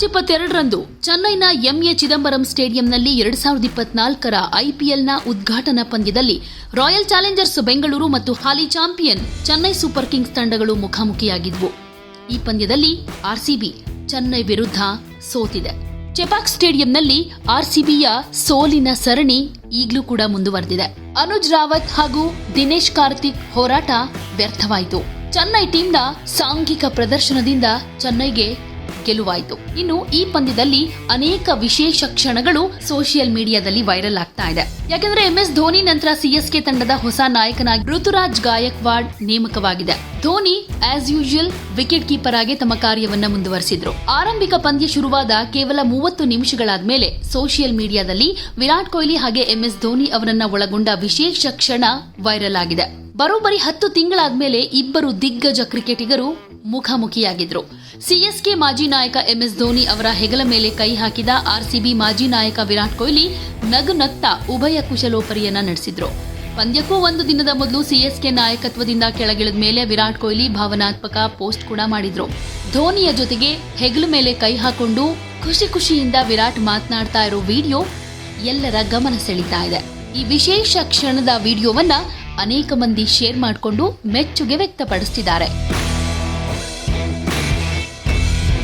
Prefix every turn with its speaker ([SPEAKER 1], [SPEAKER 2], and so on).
[SPEAKER 1] March ಇಪ್ಪತ್ತೆರಡರಂದು ಚೆನ್ನೈನ MA Chidambaram ಸ್ಟೇಡಿಯಂನಲ್ಲಿ ಎರಡ್ ಸಾವಿರದ ಇಪ್ಪತ್ನಾಲ್ಕರ ಐಪಿಎಲ್ನ ಉದ್ಘಾಟನಾ ಪಂದ್ಯದಲ್ಲಿ ರಾಯಲ್ ಚಾಲೆಂಜರ್ಸ್ ಬೆಂಗಳೂರು ಮತ್ತು ಹಾಲಿ ಚಾಂಪಿಯನ್ ಚೆನ್ನೈ ಸೂಪರ್ ಕಿಂಗ್ಸ್ ತಂಡಗಳು ಮುಖಾಮುಖಿಯಾಗಿದ್ವು. ಈ ಪಂದ್ಯದಲ್ಲಿ ಆರ್ಸಿಬಿ ಚೆನ್ನೈ ವಿರುದ್ಧ ಸೋತಿದೆ. ಚೆಪಾಕ್ ಸ್ಟೇಡಿಯಂನಲ್ಲಿ ಆರ್ಸಿಬಿಯ ಸೋಲಿನ ಸರಣಿ ಈಗಲೂ ಕೂಡ ಮುಂದುವರೆದಿದೆ. ಅನುಜ್ ರಾವತ್ ಹಾಗೂ ದಿನೇಶ್ ಕಾರ್ತಿಕ್ ಹೋರಾಟ ವ್ಯರ್ಥವಾಯಿತು. ಚೆನ್ನೈ ಟೀಮ್ನ ಸಾಂಘಿಕ ಪ್ರದರ್ಶನದಿಂದ ಚೆನ್ನೈಗೆ ಗೆಲುವಾಯಿತು. ಇನ್ನು ಈ ಪಂದ್ಯದಲ್ಲಿ ಅನೇಕ ವಿಶೇಷ ಕ್ಷಣಗಳು ಸೋಷಿಯಲ್ ಮೀಡಿಯಾದಲ್ಲಿ ವೈರಲ್ ಆಗ್ತಾ ಇದೆ. ಯಾಕಂದ್ರೆ ಎಂಎಸ್ ಧೋನಿ ನಂತರ ಸಿಎಸ್ಕೆ ತಂಡದ ಹೊಸ ನಾಯಕನಾಗಿ Ruturaj Gaikwad ನೇಮಕವಾಗಿದೆ. Dhoni as usual wicket keeper ಆಗಿ ತಮ್ಮ ಕಾರ್ಯವನ್ನ ಮುಂದುವರೆಸಿದ್ರು. ಆರಂಭಿಕ ಪಂದ್ಯ ಶುರುವಾದ ಕೇವಲ ಮೂವತ್ತು ನಿಮಿಷಗಳಾದ್ಮೇಲೆ ಸೋಷಿಯಲ್ ಮೀಡಿಯಾದಲ್ಲಿ ವಿರಾಟ್ ಕೊಹ್ಲಿ ಹಾಗೆ ಎಂಎಸ್ ಧೋನಿ ಅವರನ್ನ ಒಳಗೊಂಡ ವಿಶೇಷ ಕ್ಷಣ ವೈರಲ್ ಆಗಿದೆ. ಬರೋಬ್ಬರಿ ಹತ್ತು ತಿಂಗಳಾದ್ಮೇಲೆ ಇಬ್ಬರು ದಿಗ್ಗಜ ಕ್ರಿಕೆಟಿಗರು ಮುಖಾಮುಖಿಯಾಗಿದ್ರು. ಸಿಎಸ್ಕೆ ಮಾಜಿ ನಾಯಕ ಎಂಎಸ್ ಧೋನಿ ಅವರ ಹೆಗಲ ಮೇಲೆ ಕೈ ಹಾಕಿದ ಆರ್ಸಿಬಿ ಮಾಜಿ ನಾಯಕ ವಿರಾಟ್ ಕೊಹ್ಲಿ ನಗು ಉಭಯ ಕುಶಲೋಪರಿಯನ್ನ ನಡೆಸಿದ್ರು. ಪಂದ್ಯಕ್ಕೂ ಒಂದು ದಿನದ ಮೊದಲು ಸಿಎಸ್ಕೆ ನಾಯಕತ್ವದಿಂದ ಕೆಳಗಿಳಿದ ಮೇಲೆ ವಿರಾಟ್ ಕೊಹ್ಲಿ ಭಾವನಾತ್ಮಕ ಪೋಸ್ಟ್ ಕೂಡ ಮಾಡಿದ್ರು. ಧೋನಿಯ ಜೊತೆಗೆ ಹೆಗಲ ಮೇಲೆ ಕೈ ಹಾಕೊಂಡು ಖುಷಿ ಖುಷಿಯಿಂದ ವಿರಾಟ್ ಮಾತನಾಡ್ತಾ ಇರೋ ವಿಡಿಯೋ ಎಲ್ಲರ ಗಮನ ಸೆಳೀತಾ ಇದೆ. ಈ ವಿಶೇಷ ಕ್ಷಣದ ವಿಡಿಯೋವನ್ನ ಅನೇಕ ಮಂದಿ ಶೇರ್ ಮಾಡಿಕೊಂಡು ಮೆಚ್ಚುಗೆ ವ್ಯಕ್ತಪಡಿಸಿದ್ದಾರೆ